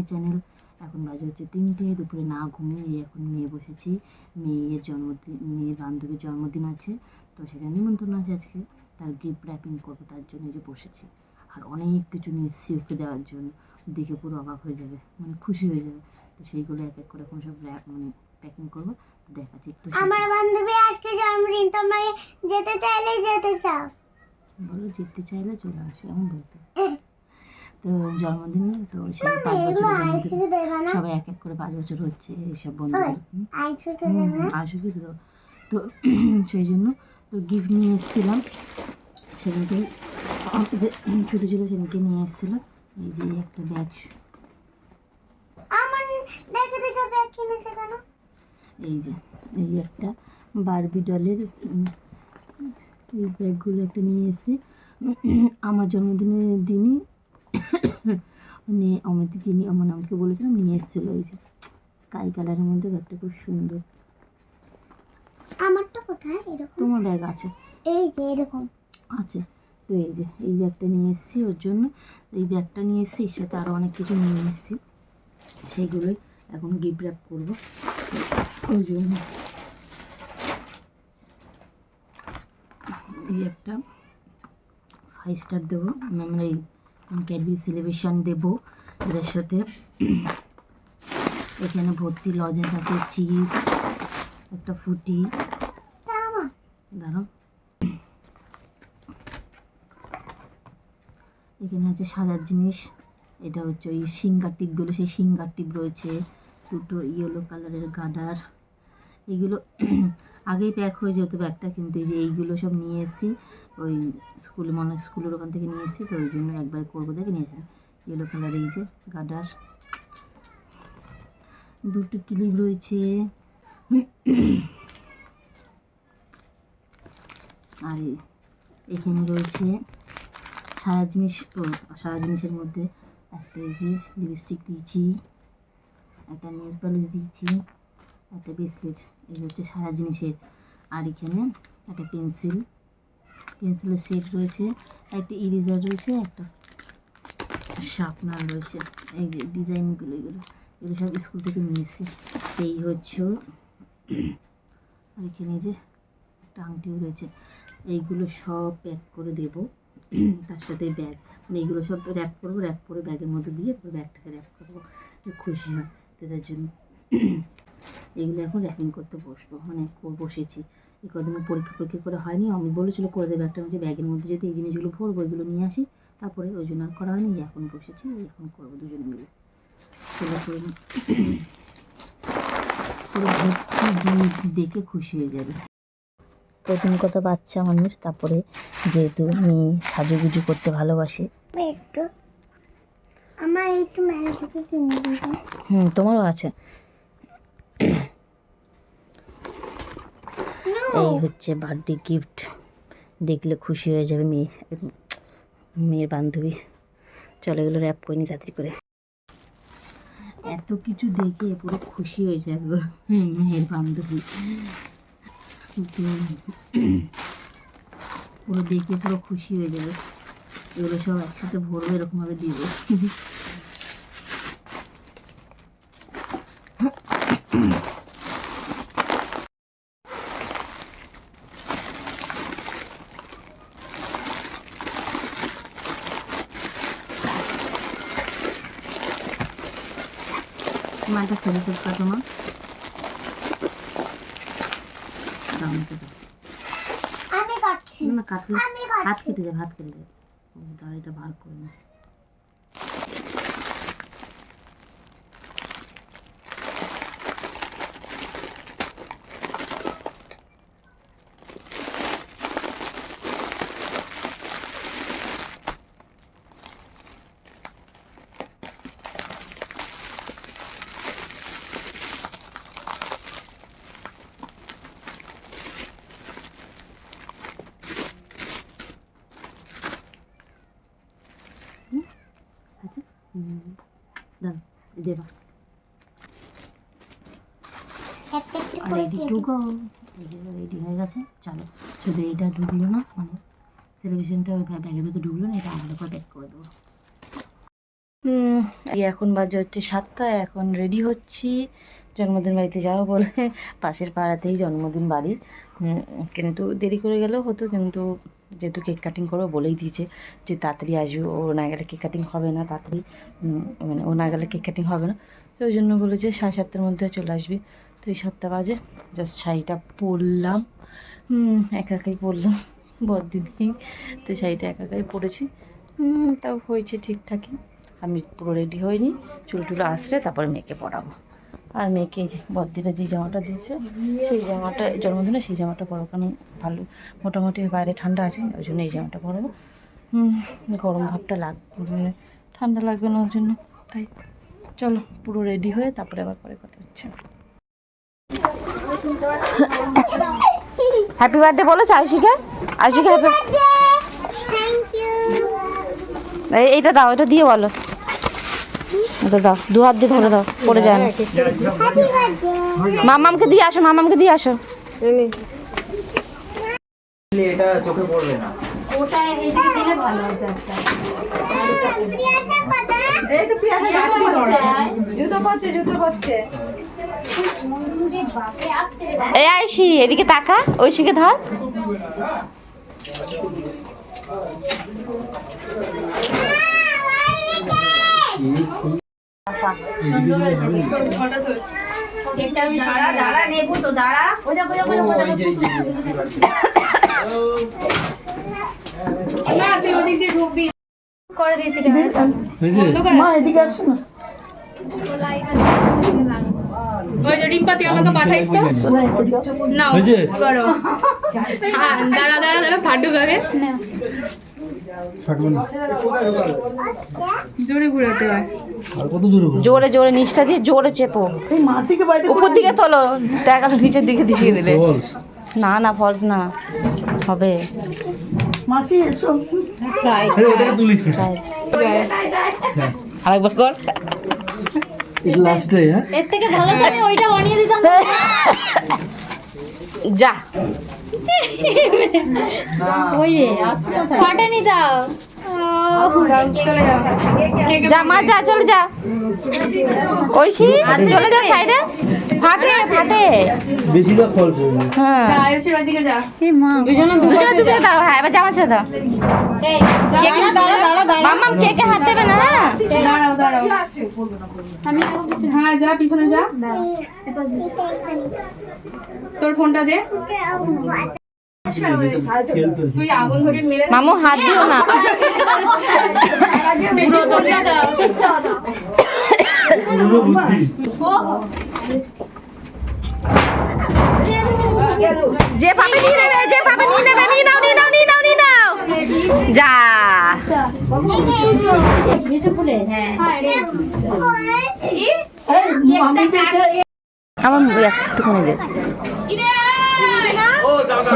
My channel. এখন বাজে হচ্ছে তিনটে দুপুরে না ঘুমিয়ে এখন মেয়ে বসেছি। মেয়ের জন্মদিন মেয়ের বান্ধবীর জন্মদিন আছে তো সেখানে নিমন্ত্রণ আছে আজকে। তার গিফট র্যাপিং করব তার জন্য যে বসেছি। আর অনেক কিছু নিয়ে ওকে দেওয়ার জন্য। দেখে পুরো অবাক হয়ে যাবে মানে খুশি হয়ে যাবে। তো সেইগুলো এক এক করে এখন সব র্যাপ মানে প্যাকিং করব দেখাচ্ছি। একটু আমার বান্ধবী আজকে জন্মদিন তোমরা যেতে চাইলে যেতে চাও। বলো যেতে চাইলে চলে আসে এমন বলতো। তো জন্মদিন তো সেই পাঁচ বছর সবাই এক এক করে পাঁচ বছর হচ্ছে এইসব বন্ধু আইসুকে দেবে তো তো সেই জন্য তো গিফট নিয়ে এসেছিলাম। সেদিনকে ছোটো ছিল সেদিনকে নিয়ে এসেছিল। এই যে একটা ব্যাগ এই যে এই একটা বারবি ডলের এই ব্যাগগুলো একটা নিয়ে এসে আমার জন্মদিনের দিনই মানে অমিতকে নিয়ে মানে অমিতকে বলেছিলাম নিয়ে এসেছিল ওই যে স্কাই কালারের মধ্যে ব্যাগটা খুব সুন্দর। আমারটা কোথায়? এরকম? তোমার ব্যাগ আছে। এই যে এরকম। আছে। তো এই যে এই ব্যাগটা নিয়ে এসেছি ওর জন্য। এই ব্যাগটা নিয়ে এসেছি সাথে আরও অনেক কিছু নিয়ে এসেছি। সেইগুলোই এখন গিফট র্যাপ করব। ওই জন্য। এই একটা ফাইভ স্টার দেবো। আমরা এই ক্যাডবি সেলিব্রেশন দেবো এদের সাথে। এখানে ভর্তি লজেন্স আছে চিপস, একটা ফুটি। দাঁড়াও। এখানে আছে সাজার জিনিস। এটা হচ্ছে ওই সিঙ্গার টিপগুলো, সেই সিঙ্গার টিপ রয়েছে। দুটো ইয়েলো কালারের গার্ডার এগুলো আগেই প্যাক হয়ে যেত ব্যাগটা কিন্তু এই যে এইগুলো সব নিয়ে এসেছি ওই স্কুলে মনে স্কুলের ওখান থেকে নিয়ে এসেছি তো ওই জন্য একবার করব দেখে নিয়েছিলাম ইয়েলো কালার এই যে গার্ডার দুটো ক্লিপ রয়েছে। আর এখানে রয়েছে সারা জিনিস ও, সারা জিনিসের মধ্যে একটা এই যে লিপস্টিক দিয়েছি একটা নেল পালিশ দিয়েছি একটা ব্রেসলেট এই হচ্ছে সারা জিনিসের আর এখানে একটা পেন্সিল, পেন্সিলের সেট রয়েছে, একটা ইরেজার রয়েছে, একটা শার্পনার রয়েছে। এই যে ডিজাইনগুলো, এগুলো এগুলো সব স্কুল থেকে নিয়েছি। এই হচ্ছে আর এখানে যে একটা আংটিও রয়েছে, এইগুলো সব প্যাক করে দেব। তার সাথে ব্যাগ মানে এইগুলো সব র্যাপ করব র্যাপ করে ব্যাগের মধ্যে দিয়ে তারপর ব্যাগটাকে র্যাপ করব। খুশি হয় তো তার জন্য। এগুলো এখন র্যাপিং করতে বসবো। মানে বসেছি। এই কদিনে পরীক্ষা পরীক্ষা করে হয়নি। আমি বলেছিল করে দেবে একটা যে ব্যাগের মধ্যে যদি এই জিনিসগুলো ভরবো এগুলো নিয়ে আসি। তারপরে ওই জন্য আর করা হয়নি। এখন বসেছি এখন করব দুজন মিলে। করে দেখে খুশি হয়ে যাবে। প্রথম কথা বাচ্চা মানুষ তারপরে যেহেতু মেয়ে সাজুগুজু করতে ভালোবাসে। একটু। আমার একটু মেলা থেকে কিনে হুম তোমারও আছে। এই হচ্ছে বার্থডে গিফট দেখলে খুশি হয়ে যাবে মেয়ে মেয়ের বান্ধবী। চলে গেলো র্যাপ করিনি তাড়াতাড়ি করে। এত কিছু দেখে পুরো খুশি হয়ে যাবে মেয়ের বান্ধবী। পুরো দেখে পুরো খুশি হয়ে যাবে। এগুলো সব একসাথে ভরবো এরকমভাবে দিব। দাও আমাকে দাও। আমি কাটছি না, কাটলে আমি হাত কাটছি কেটে যাবে হাত কেটে যাবে ও এটা বার করে না আচ্ছা হুম, আর রেডি টু গো রেডি হয়ে গেছে চলো শুধু এইটা ঢুকলো না মানে সেলিব্রেশনটা ওই ব্যাগের ভিতরে ঢুকলো না এটা আলাদা করে প্যাক করে দেবো হুম, এই এখন বাজে হচ্ছে সাতটা এখন রেডি হচ্ছি। জন্মদিন বাড়িতে যাব বলে পাশের পাড়াতেই জন্মদিন বাড়ি। কিন্তু দেরি করে গেলেও হতো কিন্তু যেহেতু কেক কাটিং করব বলেই দিয়েছে যে তাড়াতাড়ি আসবে, ও না গেলে কেক কাটিং হবে না তাড়াতাড়ি মানে ও না গেলে কেক কাটিং হবে না। তো ওই জন্য বলেছে সাড়ে সাতটার মধ্যে চলে আসবি। তো এই সাতটা বাজে জাস্ট শাড়িটা পরলাম। একা একাই পরলাম, বড়দিন নেই, তো শাড়িটা একা একাই পরেছি। তাও হয়েছে ঠিকঠাকই। আমি পুরো রেডি হইনি চুল টুল আসলে তারপরে মেয়েকে পরাবো। আর মেয়েকে বদ্দিরা যে জামাটা দিয়েছে সেই জামাটা জন্মদিনে সেই জামাটা পরো কারণ ভালো মোটামুটি বাইরে ঠান্ডা আছে ওই জন্য এই জামাটা পরবো। হুম, গরম ভাবটা লাগ মানে ঠান্ডা লাগবে না ওর জন্য তাই। চলো পুরো রেডি হয়ে তারপরে আবার পরে কথা হচ্ছে। হ্যাপি বার্থডে বলো আয়ুষিকে? আয়ুষিকে হ্যাপি এইটা দাও এটা দিয়ে বলো। দাও দু হাত দিয়ে ধরে দাও পড়ে যায় মামামকে দিয়ে আসো মামামকে দিয়ে আসো। এটা চোখে পড়বে না। এই আয়ুষি এদিকে তাকা ঐশীকে ধর। ও, এই যে, এই যে, করে দিয়েছি মা এদিকে আসো না ওই যে রিম্পা তুই আমাকে পাঠাইস তো হ্যাঁ, দাঁড়া দাঁড়া দাঁড়া ফাটুক আগে। জোরে ঘুরাতে হয় আর কত দূরে জোরে জোরে নিচটা দিয়ে জোরে চেপো। এই উপর দিকে তোলো দেখা নিচের দিকে দিয়ে দিলে। না না ফলস না। হবে। মাসি এসো। তুলিস আরেকবার কর। হ্যাঁ? এর থেকে ভালো তো ওইটা বানিয়ে দিতাম। যা। ফাটেনি চলে যাও যা মা যা চলে যা। ঐশী চলে যা সাইডে। ফাটে ফাটে। বেশিরভাগ ফল চলবে হ্যাঁ আয়ুষের ওইদিকে যা দুজনে দুদিকে দাঁড়াও হ্যাঁ এবার জামা ছেড়ে দাও এই কেকে হাত মাম্মাম কেকে হাত দেবে না? হ্যাঁ। দাঁড়াও দাঁড়াও। আমি যাব পিছনে। হ্যাঁ যা পিছনে যা। তোর ফোনটা দে। মামু হাত দিও না। যে পাবে নিয়ে নেবে যে পাবে নিয়ে নেবে। নিয়ে নাও নিয়ে নাও নিয়ে নাও নিয়ে নাও। যা। আমার একটুখানি দে।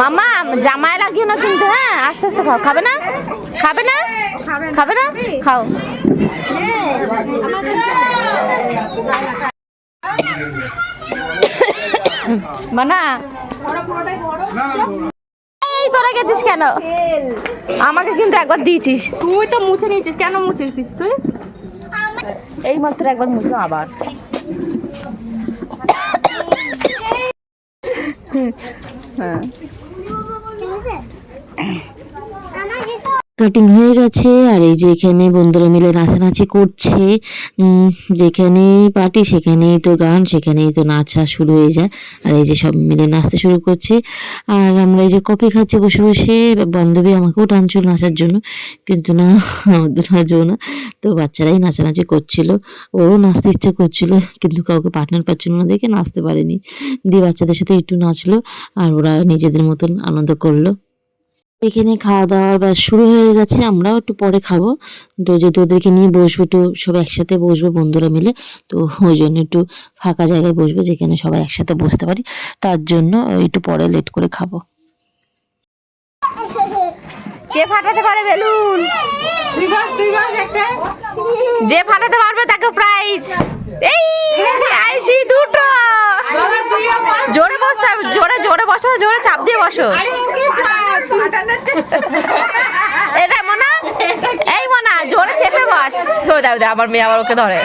মামা জামায় লাগিও না কিন্তু হ্যাঁ? আস্তে আস্তে খাও। খাবে না? খাবে না? খাবে না? খাও। মানা এই তোরা গেছিস কেন? আমাকে কিন্তু একবার দিয়েছিস। তুই তো মুছে নিয়েছিস। কেন মুছেছিস তুই? এই মাত্র একবার মুছলাম আবার। হ্যাঁ কাটিং হয়ে গেছে আর এই যে এখানে বন্ধুরা মিলে নাচানাচি করছে উম, যেখানেই পার্টি সেখানেই তো গান সেখানেই তো নাচা শুরু হয়ে যায় আর এই যে সব মিলে নাচতে শুরু করছে। আর আমরা এই যে কফি খাচ্ছি বসে বসে বান্ধবী আমাকেও টানছিল নাচার জন্য কিন্তু না আমাদের নাচও না। তো বাচ্চারাই নাচানাচি করছিল ওরও নাচতে ইচ্ছে করছিল কিন্তু কাউকে পার্টনার পাচ্ছিল না দেখে নাচতে পারেনি। দিয়ে বাচ্চাদের সাথে একটু নাচলো আর ওরা নিজেদের মতন আনন্দ করল। এখানে খাওয়া দাওয়া বা শুরু হয়ে গেছে, আমরাও একটু পরে খাব। তো যেহেতু ওদেরকে নিয়ে বসবো একটু, সব একসাথে বসবো, বন্ধুরা মিলে। তো ওই জন্য একটু ফাঁকা জায়গায় বসবো, যেখানে সবাই একসাথে বসতে পারি। তার জন্য একটু পরে লেট করে খাব। কে ফাটাতে পারে বেলুন? যে ফাটাতে পারবে তাকে প্রাইজ এই আইসি দুটো। জোরে বসতে হবে জোরে জোরে বসো জোরে চাপ দিয়ে বসো। এটা মনা? এই মনা জোরে চেপে বস। ও দাও দাও আমার মেয়ে আবার ওকে ধরে।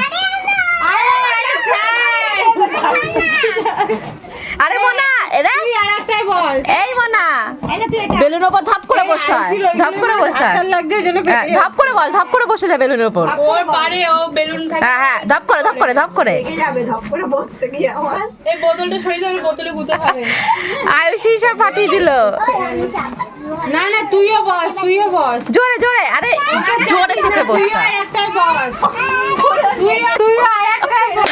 আরে মোনা এরা এই মোনা বেলুনের উপর ধাপ করে বসতে হয় ধাপ করে বসতে হয় ধাপ করে বস ধাপ করে বসে যায় বেলুনের উপর। ওর পারে ও বেলুন থাকে হ্যাঁ হ্যাঁ ধাপ করে ধাপ করে ধাপ করে। যাবে ধপ করে বসতে গিয়ে আমার। এই বোতলটা সরিয়ে বোতলে গুতে খাবে। আয়ুষি সব পাঠিয়ে দিল। না না তুইও বস তুইও বস। জোরে জোরে আরে জোরে চেপে বস। তুইও তুইও আর একটাই বস।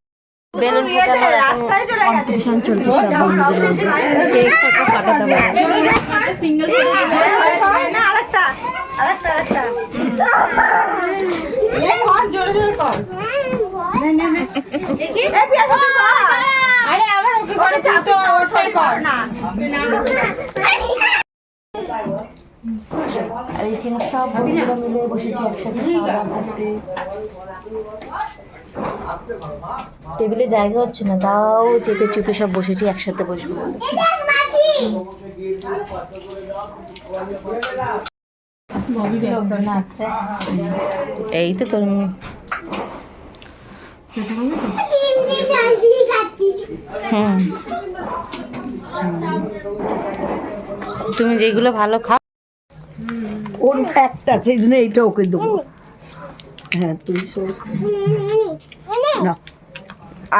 বেলুন ফোটানোর এখন কম্পিটিশন চলছে সব বন্ধুদের। মধ্যে সিঙ্গেল এই কর জোরে জোরে কর। আরে আবার ওকে করে তুই তো কর না। আর এখানে সব বন্ধুরা মিলে বসেছি একসাথে খাওয়া দাওয়া করতে। টেবিলে জায়গা হচ্ছে না তাও চেপে চুপে সব বসেছি, একসাথে বসবো। এই তো তোর তুমি যেগুলো ভালো খাও। ওর একটা সেই জন্য এইটা ওকে দেবো। হ্যাঁ তুই না।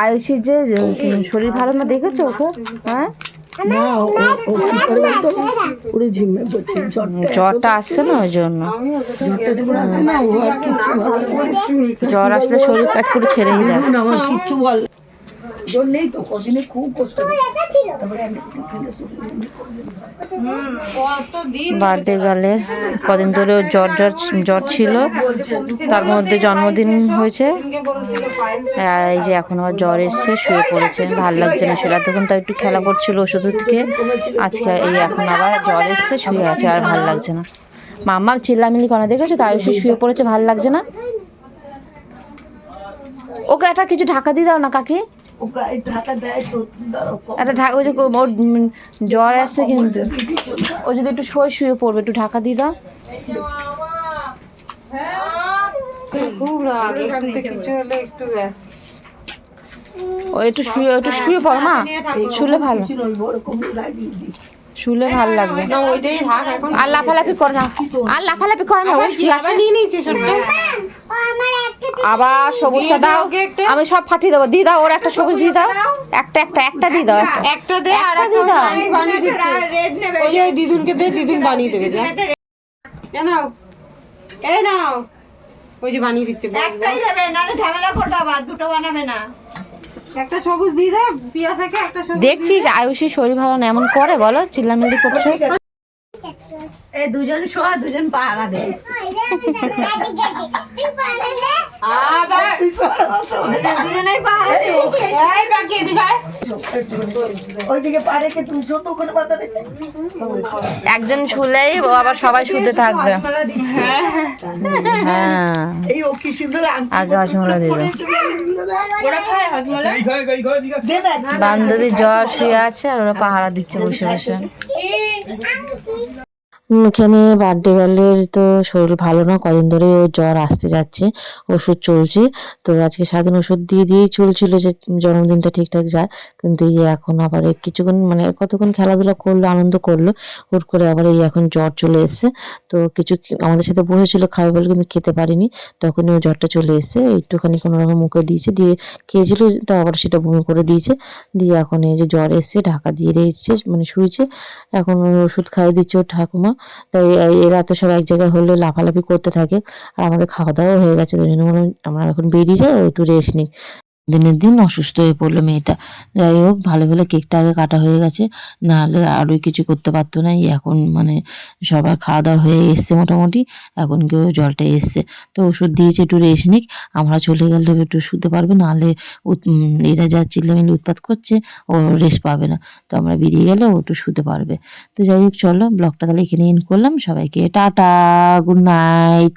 আয়ুষীর যে শরীর ভালো না দেখেছ ওকে? হ্যাঁ? না ও ও কি করে বলতো? ওরে ঝিমে পড়ছে জ্বরটা আসছে না ওই জন্য। জ্বরটা যখন আসে না ও আর কিচ্ছু ভালো জ্বর আসলে শরীর কাজ করে ছেড়ে যায় এখন আমার কিচ্ছু ভালো জ্বর তো কদিনে খুব কষ্ট বার্থডে গেলে কদিন ধরে জ্বর জ্বর জ্বর ছিল। তার মধ্যে জন্মদিন হয়েছে। আর এই যে এখন আবার জ্বর এসছে শুয়ে পড়েছে। ভালো লাগছে না শুয়ে তখন তাও একটু খেলা করছিল ওষুধ থেকে। আজকে এই এখন আবার জ্বর এসছে শুয়ে আছে আর ভালো লাগছে না। মাম্মা চিল্লামিল্লি করে দেখেছ? তাই সে শুয়ে পড়েছে ভালো লাগছে না? ওকে একটা কিছু ঢাকা দিয়ে দাও না কাকি। একটা ঢাকা ওই যে ওর জ্বর আসছে কিন্তু। ও যদি একটু শুয়ে শুয়ে পড়বে একটু ঢাকা দিয়ে দাও। খুব রাগ একটু কিছু হলে একটু ব্যাস। ও একটু শুয়ে একটু শুয়ে পড় মা। শুলে ভালো। শুলে ভালো লাগবে। না ওইটাই থাক এখন আর লাফালাফি করে না। আর লাফালাফি করে না আবার নিয়ে নিয়েছে সবটা আবার সবুজটা দাও। আমি সব ফাটিয়ে দেবো। দিয়ে দাও ওর একটা সবুজ দিয়ে দাও। একটা একটা একটা দিয়ে দাও। একটা দে আর একটা দিয়ে দাও। ওই দিদুনকে দে দিদুন বানিয়ে দেবে যা কেন এই নাও। ওই যে বানিয়ে দিচ্ছে একটাই দেবে নালে ঝামেলা করবে আবার দুটো বানাবে না। একটা সবুজ দিয়ে দে পিয়াসাকে একটা সবুজ দেখছিস আয়ুষী শরীর ভালো না এমন করে বলো চিল্লামিল্লি করছ এই দুজন এদিকে দুজন ওইদিকে পারে একজন শুলেই ও আবার সবাই শুতে থাকবে। হ্যাঁ। বান্ধবী জ্বর শুয়ে আছে আর ওরা পাহারা দিচ্ছে বসে বসে। এখানে বার্থডে গার্লের তো শরীর ভালো না, কদিন ধরে ওর জ্বর আসতে যাচ্ছে, ওষুধ চলছে। তো আজকে সারাদিন ওষুধ দিয়ে দিয়েই চলছিল যে জন্মদিনটা ঠিকঠাক যায় কিন্তু এই এখন আবার কিছুক্ষণ মানে কতক্ষণ খেলাধুলা করল, আনন্দ করল, হুট করে আবার এই এখন জ্বর চলে এসছে। তো কিছু আমাদের সাথে বসেছিল খাবে বলে কিন্তু খেতে পারিনি, তখনই ও জ্বরটা চলে এসছে, একটুখানি কোনো রকম মুখে দিয়েছে, দিয়ে খেয়েছিল তো আবার সেটা বমি করে দিয়েছে। দিয়ে এখন এই যে জ্বর এসছে, ঢাকা দিয়ে দিয়েছে মানে শুয়েছে, এখন ওষুধ খাইয়ে দিচ্ছে ওর ঠাকুমা। তাই এরা তো সব এক জায়গায় হলে লাফালাফি করতে থাকে। আর আমাদের খাওয়া দাওয়াও হয়ে গেছে তো বললাম আমরা এখন বেরিয়ে যাই একটু রেস্ট নিই। দিনের দিন অসুস্থ হয়ে পড়ল মেয়েটা। যাই হোক, ভালো ভালো কেকটা আগে কাটা হয়ে গেছে, নাহলে আরও কিছু করতে পারতো না। এখন মানে সবার খাওয়া দাওয়া হয়ে এসছে মোটামুটি, এখন কেউ জলটা এসছে। তো ওষুধ দিয়েছে, একটু রেস্ট নিক, আমরা চলে গেলে একটু শুতে পারবে, নাহলে এরা যা চিল্লামিল্লি উৎপাত করছে, ও রেস্ট পাবে না। তো আমরা বেরিয়ে গেলে ও একটু শুতে পারবে। তো যাই হোক, চলো, ব্লগটা তাহলে এখানে ইন করলাম। সবাইকে টাটা গুড নাইট